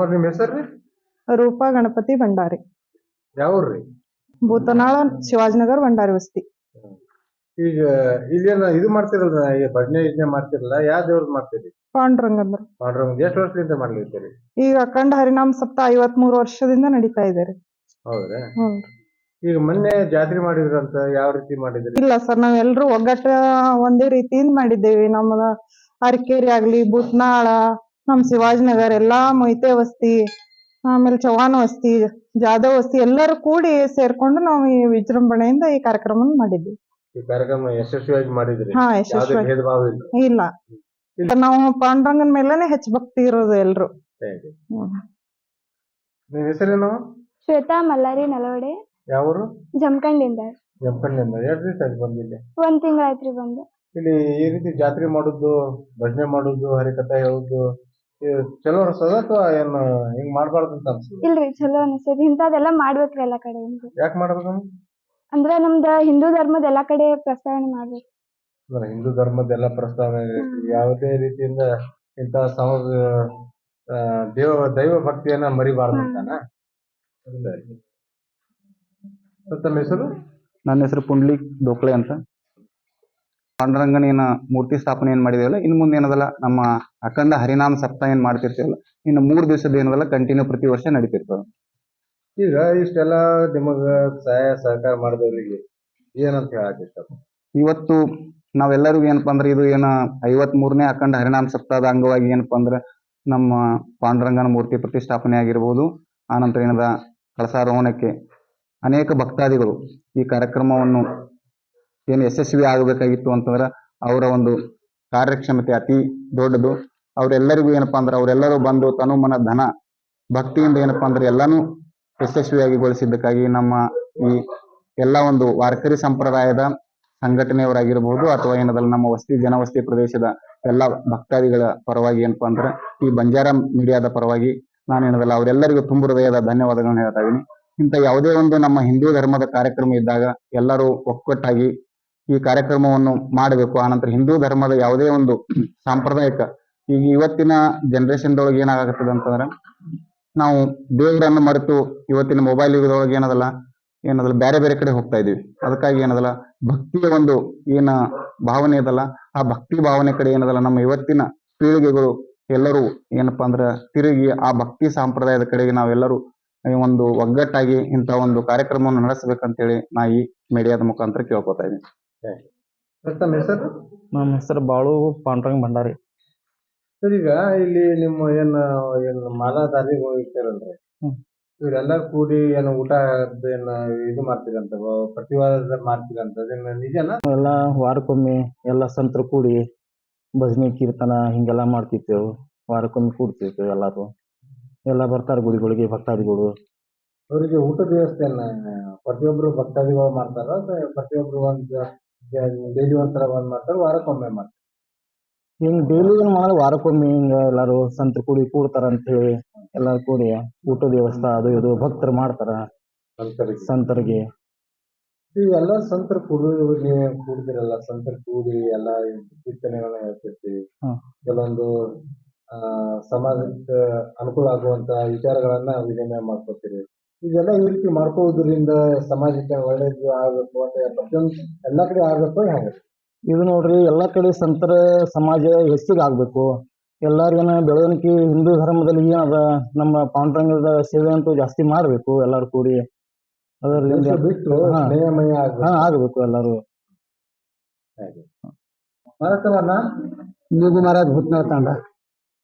ಅಮ್ಮ ನಿಮ್ಮ ಹೆಸರು ರೂಪಾ ಗಣಪತಿ ಭಂಡಾರಿ. ಯಾವ್ರಿ ಭೂತನಾಳ ಶಿವಾಜಿನಗರ್ ಭಂಡಾರಿ ವಸ್ತಿ. ಈಗ ಇಲ್ಲೇನ ಇದು ಮಾಡ್ತಿರಲ್ಲ ಈಗ ಭಜನೆ ಇದನ್ನೇ ಮಾಡ್ತಿರಲ್ಲ ಯಾವ ದೇವ್ರದ್ ಮಾಡ್ತೀರಿ? ಪಾಂಡುರಂಗಂದ್ರ. ಮಾಡ್ರಂಗ್ ಎಷ್ಟು ವರ್ಷದಿಂದ ಮಾಡ್ಲಿರ್ತೀರಿ ಈಗ ಅಖಂಡ ಹರಿನಾಮ ಸಪ್ತಾಹ ಐವತ್ಮೂರು ವರ್ಷದಿಂದ ನಡೀತಾ ಇದೆ ರೀ. ಹೌದ್ರಾ? ಹ್ಮ್. ಈಗ ಮೊನ್ನೆ ಜಾತ್ರೆ ಮಾಡಿದ್ರಂತ ಯಾವ ರೀತಿ ಮಾಡಿದ್ರಿ? ಇಲ್ಲ ಸರ್ ನಾವೆಲ್ಲರೂ ಒಗ್ಗಟ್ಟ ಒಂದೇ ರೀತಿಯಿಂದ ಮಾಡಿದ್ದೇವೆ. ನಮ್ಮ ಅರಕೇರಿ ಆಗ್ಲಿ ಭೂತ್ನಾಳ ನಮ್ ಶಿವಾಜಿನಗರ್ ಎಲ್ಲಾ ಮೊಯ್ತೆ ವಸ್ತಿ ಆಮೇಲೆ ಚೌಹಾನ್ ವಸ್ತಿ ಜಾಧವ್ ವಸ್ತಿ ಎಲ್ಲರೂ ಕೂಡಿ ಸೇರ್ಕೊಂಡು ನಾವು ಈ ವಿಜೃಂಭಣೆಯಿಂದ ಈ ಕಾರ್ಯಕ್ರಮ ಮಾಡಿದ್ವಿ. ಈ ಕಾರ್ಯಕ್ರಮ ಯಶಸ್ವಿಯಾಗಿ ಮಾಡಿದ್ರಿ. ಹಾ ಯಾವ್ದೇ ಯಶಸ್ವಿ ಭೇದ ಭಾವ ಇಲ್ಲ. ಇಲ್ಲ. ನಾವು ಪಾಂಡುರಂಗನ ಮೇಲೆನೆ ಹೆಚ್ಚು ಭಕ್ತಿ ಇರೋದು ಎಲ್ರು. Thank you. ಹ್ಮ್. ನಿನ್ ಹೆಸರೇನು ಶ್ವೇತಾ ಮಲ್ಲಾರಿ ನಲವಡೆ. ಯಾವರು ಜಮಖಂಡಿಂದ ಜಂಪಣ್ಣಿಂದ ಎರಡು ದಿವಸ ಆಯ್ತು ಬಂದಿಲ್ಲಿ ಒಂದ್ ತಿಂಗಳಾಯ್ತ್ರಿ ಬಂದು. ಇಲ್ಲಿ ಈ ರೀತಿ ಜಾತ್ರೆ ಮಾಡುದು ಭಜನೆ ಮಾಡುದು ಹರಿಕಥೆ ಹೇಳುದು ಚಲೋ ಅನ್ಸದ ಅಥವಾ ಏನು ಹಿಂಗ್ ಮಾಡ್ಬಾರ್ದು ಅಂತ ಅನ್ಸುದು? ಇಲ್ರಿ ಚಲೋ ಅನಿಸ್ತೈತಿ ಇಂಥದೆಲ್ಲ ಮಾಡ್ಬೇಕ್ರಿ ಎಲ್ಲಾ ಕಡೆ ಯಾಕೆ ಮಾಡ್ಬೇಕು ಅಂದ್ರ ನಮ್ದ ಹಿಂದೂ ಧರ್ಮದ ಎಲ್ಲಾ ಕಡೆ ಪ್ರಸ್ತಾವನೆ ಮಾಡ್ಬೇಕು. ಅಂದ್ರೆ ಹಿಂದೂ ಧರ್ಮದ ಎಲ್ಲಾ ಪ್ರಸ್ತಾವನೆ ಯಾವುದೇ ರೀತಿಯಿಂದ ಇಂತ ಸಮ ಆ, ದೇವ ದೈವ ಭಕ್ತಿಯನ್ನ ಮರಿಬಾರ್ದು ಅಂತಾನ? ತಮ್ಮ ಹೆಸರು? ನನ್ನ ಹೆಸರು ಪುಂಡ್ಲಿಕ್ ದೋಕ್ಳೆ ಅಂತ. ಪಾಂಡುರಂಗನ ಏನ ಮೂರ್ತಿ ಸ್ಥಾಪನೆ ಏನ್ ಮಾಡಿದೇವಲ್ಲ ಇನ್ನು ಮುಂದೆ ಏನದಲ್ಲ? ನಮ್ಮ ಅಖಂಡ ಹರಿನಾಮ ಸಪ್ತಾಹ ಏನು ಮಾಡ್ತಿರ್ತೀವಲ್ಲ? ಇನ್ನು ಮೂರು ದಿವಸದ ಏನದಲ್ಲ? ಕಂಟಿನ್ಯೂ ಪ್ರತಿ ವರ್ಷ ನಡೀತಿರ್ತದ. ಈಗ ಇಷ್ಟೆಲ್ಲ ನಿಮಗ ಸಹಾಯ ಸಹಕಾರ ಮಾಡಿದವರಿಗೆ ಏನಂತ ಹೇಳಕ್ ಇಷ್ಟ ಇವತ್ತು ನಾವೆಲ್ಲರಿಗೂ ಏನಪ್ಪಾ ಅಂದ್ರೆ ಇದು ಏನ ಐವತ್ ಮೂರನೇ ಅಖಂಡ ಹರಿನಾಮ ಸಪ್ತಾಹದ ಅಂಗವಾಗಿ ಏನಪ್ಪಾ ಅಂದ್ರೆ ನಮ್ಮ ಪಾಂಡುರಂಗನ ಮೂರ್ತಿ ಪ್ರತಿಷ್ಠಾಪನೆ ಆಗಿರ್ಬೋದು. ಆನಂತರ ಏನದ? ಕಳಸಾರೋಹಣಕ್ಕೆ ಅನೇಕ ಭಕ್ತಾದಿಗಳು ಈ ಕಾರ್ಯಕ್ರಮವನ್ನು ಏನು ಯಶಸ್ವಿ ಆಗಬೇಕಾಗಿತ್ತು ಅಂತಂದ್ರೆ ಅವರ ಒಂದು ಕಾರ್ಯಕ್ಷಮತೆ ಅತಿ ದೊಡ್ಡದು. ಅವರೆಲ್ಲರಿಗೂ ಏನಪ್ಪಾ ಅಂದ್ರೆ ಅವರೆಲ್ಲರೂ ಬಂದು ತನು ಮನ ಧನ ಭಕ್ತಿಯಿಂದ ಏನಪ್ಪಾ ಅಂದ್ರೆ ಎಲ್ಲಾನು ಯಶಸ್ವಿಯಾಗಿ ಗೊಳಿಸಿದ್ದಕ್ಕಾಗಿ ನಮ್ಮ ಈ ಎಲ್ಲ ಒಂದು ವಾರ್ಕರಿ ಸಂಪ್ರದಾಯದ ಸಂಘಟನೆಯವರಾಗಿರಬಹುದು ಅಥವಾ ಏನದಲ್ಲ ನಮ್ಮ ವಸ್ತಿ ಜನವಸ್ತಿ ಪ್ರದೇಶದ ಎಲ್ಲ ಭಕ್ತಾದಿಗಳ ಪರವಾಗಿ ಏನಪ್ಪಾ ಅಂದ್ರೆ ಈ ಬಂಜಾರ ಮೀಡಿಯಾದ ಪರವಾಗಿ ನಾನು ಏನದಲ್ಲ ಅವರೆಲ್ಲರಿಗೂ ತುಂಬ ಹೃದಯದ ಧನ್ಯವಾದಗಳನ್ನು ಹೇಳ್ತಾ ಇದ್ದೀನಿ. ಇಂಥ ಯಾವುದೇ ಒಂದು ನಮ್ಮ ಹಿಂದೂ ಧರ್ಮದ ಕಾರ್ಯಕ್ರಮ ಇದ್ದಾಗ ಎಲ್ಲರೂ ಒಕ್ಕಟ್ಟಾಗಿ ಈ ಕಾರ್ಯಕ್ರಮವನ್ನು ಮಾಡಬೇಕು. ಆನಂತರ ಹಿಂದೂ ಧರ್ಮದ ಯಾವುದೇ ಒಂದು ಸಾಂಪ್ರದಾಯಿಕ ಈಗ ಇವತ್ತಿನ ಜನರೇಷನ್ದೊಳಗೆ ಏನಾಗತ್ತದ ಅಂತಂದ್ರೆ ನಾವು ದೇವರನ್ನು ಮರೆತು ಇವತ್ತಿನ ಮೊಬೈಲ್ ಯುಗದೊಳಗೆ ಏನದಲ್ಲ ಏನದಲ್ಲ, ಬೇರೆ ಬೇರೆ ಕಡೆ ಹೋಗ್ತಾ ಇದೀವಿ ಅದಕ್ಕಾಗಿ ಏನದಲ್ಲ, ಭಕ್ತಿಯ ಒಂದು ಏನ ಭಾವನೆ ಇದಲ್ಲ ಆ ಭಕ್ತಿ ಭಾವನೆ ಕಡೆ ಏನದಲ್ಲ, ನಮ್ಮ ಇವತ್ತಿನ ಪೀಳಿಗೆಗಳು ಎಲ್ಲರೂ ಏನಪ್ಪಾ ಅಂದ್ರೆ ತಿರುಗಿ ಆ ಭಕ್ತಿ ಸಂಪ್ರದಾಯದ ಕಡೆಗೆ ನಾವೆಲ್ಲರೂ ಒಂದು ಒಗ್ಗಟ್ಟಾಗಿ ಇಂಥ ಒಂದು ಕಾರ್ಯಕ್ರಮವನ್ನು ನಡೆಸಬೇಕಂತೇಳಿ ನಾ ಈ ಮೀಡಿಯಾದ ಮುಖಾಂತರ ಕೇಳ್ಕೊತಾ ಇದ್ದೀನಿ. ತಮ್ಮ ಹೆಸರು? ನಮ್ಮ ಹೆಸರು ಬಾಳು ಪಾಂಡ್ರಂಗ್ ಭಂಡಾರಿ. ಸರ್ ಈಗ ಇಲ್ಲಿ ನಿಮ್ಮ ಏನ್ ಏನ್ ಮಾಲಾದಾರಿ ಇರ್ತಾರಲ್ರಿ ಹ್ಮ್. ಇವರೆಲ್ಲ ಕೂಡಿ ಏನು ಊಟ ಏನ್ ಇದು ಮಾಡ್ತೀರಂತ ಪ್ರತಿವಾದ ಮಾಡ್ತೀರಂತ ಅದೇನ್ ನಿಜನಾ? ಎಲ್ಲ ವಾರಕ್ಕೊಮ್ಮೆ ಎಲ್ಲ ಸಂತರು ಕೂಡಿ ಭಜನೆ ಕೀರ್ತನ ಹಿಂಗೆಲ್ಲ ಮಾಡ್ತಿರ್ತೇವೆ ವಾರಕ್ಕೊಮ್ಮೆ ಕೂಡ್ತಿರ್ತೇವೆ ಎಲ್ಲಾರು. ಎಲ್ಲ ಬರ್ತಾರೆ ಗುಡಿಗಳಿಗೆ ಭಕ್ತಾದಿಗಳು ಅವರಿಗೆ ಊಟದ ವ್ಯವಸ್ಥೆಯನ್ನ ಪ್ರತಿಯೊಬ್ರು ಭಕ್ತಾದಿಗಳು ಮಾಡ್ತಾರ ಅಥವಾ ಪ್ರತಿಯೊಬ್ರು ಒಂದ್ ಡೈಲಿ ಒಂಥರ ಬಂದ್ ಮಾಡ್ತಾರೆ ವಾರಕ್ಕೊಮ್ಮೆ ಮಾಡ್ತಾರ. ಹಿಂಗ್ ಡೈಲಿ ಏನ್ ಮಾಡೋದು ವಾರಕ್ಕೊಮ್ಮೆ ಹಿಂಗ ಎಲ್ಲಾರು ಸಂತರು ಕೂಡಿ ಕೂಡ್ತಾರ ಅಂತ ಹೇಳಿ ಎಲ್ಲಾರು ಕೂಡಿ ಊಟ ವ್ಯವಸ್ಥೆ ಅದು ಇದು ಭಕ್ತರು ಮಾಡ್ತಾರ ಸಂತರಿಗೆ. ಸಂತರಿಗೆ. ಇವೆಲ್ಲ ಸಂತರ ಕೂಡಿ ಕೂಡ್ತಿರಲ್ಲ ಸಂತರ ಕೂಡಿ ಎಲ್ಲ ಚಿಂತನೆಗಳನ್ನ ಹೇಳ್ತಿರ್ತೀವಿ. ಕೆಲವೊಂದು ಆ ಸಮಾಜಕ್ಕೆ ಅನುಕೂಲ ಆಗುವಂತ ವಿಚಾರಗಳನ್ನ ವಿನಿಮಯ ಮಾಡ್ಕೊತೀರಿ. ಇದೆಲ್ಲ ಈ ರೀತಿ ಮಾಡ್ಕೋದ್ರಿಂದ ಸಮಾಜಕ್ಕೆ ಒಳ್ಳೇದು ಆಗಬೇಕು ಅಂತ ಪ್ರತಿಯೊಂದು ಎಲ್ಲ ಕಡೆ ಆಗಬೇಕು ಹೇಗೆ ಇದು ನೋಡ್ರಿ ಎಲ್ಲ ಕಡೆ ಸಂತರ ಸಮಾಜ ಹೆಚ್ಚಿಗೆ ಆಗಬೇಕು. ಎಲ್ಲರಿಗೇನ ಬೆಳವಣಿಗೆ ಹಿಂದೂ ಧರ್ಮದಲ್ಲಿ ಏನದ ನಮ್ಮ ಪಾಂಡ್ರಂಗದ ಸೇವೆ ಅಂತೂ ಜಾಸ್ತಿ ಮಾಡಬೇಕು ಎಲ್ಲರೂ ಕೂಡಿ. ಅದರಿಂದ ಬಿಟ್ಟು ಹಾ. ಆಗಬೇಕು. ಎಲ್ಲರೂ. ಮಾರಾಟವನ್ನ ನೀವು ಮಹಾರಾಜ್ ಭೂತ್ನಾಳ್ ತಾಂಡ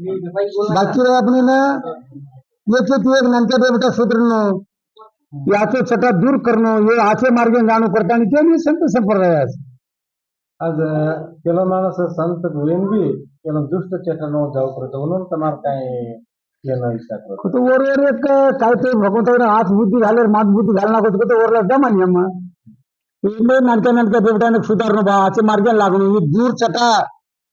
లక్షణ नंतर सुधरणं याचं छटा दूर करणं हे आचे मार्ग जाणून करता आणि ते संत संप्रदायास आज? केलं माणूस संत होईन बी केलं दुष्ट चटा नव हो जाऊ करत म्हणून तुम्हाला काय केलं विचार वर वर एक काय ते भगवंतावर हात बुद्धी घाल मात बुद्धी घालणार होत तर वरला जमा नियम नंतर नंतर बिबट्यानं सुधारणं बा आचे मार्ग लागणं दूर चटा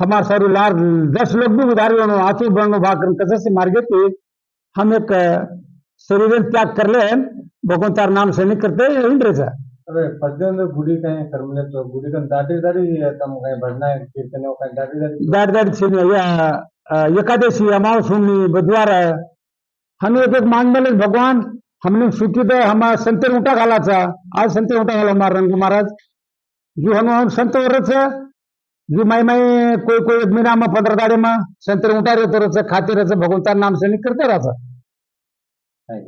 हमार सारू लार दस लोग भी उधार आचू बनो भाकर कसं से मार घेते हम एक शरीर त्याग कर ले भगवान तार नाम से नहीं करते इंद्रेचा अरे गुडी काही कर्मले तो गुडी पण दाटी दाटी तम काही भजना कीर्तन काही दाटी दाटी दाट दाट से या एकादशी अमावस हुनी बुधवार है। हम एक एक मांग मेले भगवान हमने सुखी तो हमारा संतर उठा घालाचा आज संतर उठा घाला हमारा रंग महाराज। जो हम हम संत वरच जो माई माई कोई कोई एक महीना में पंद्रह दाड़े में संतर उठा रहते रहते खाते रहते भगवंता नाम से नहीं करते रहता काय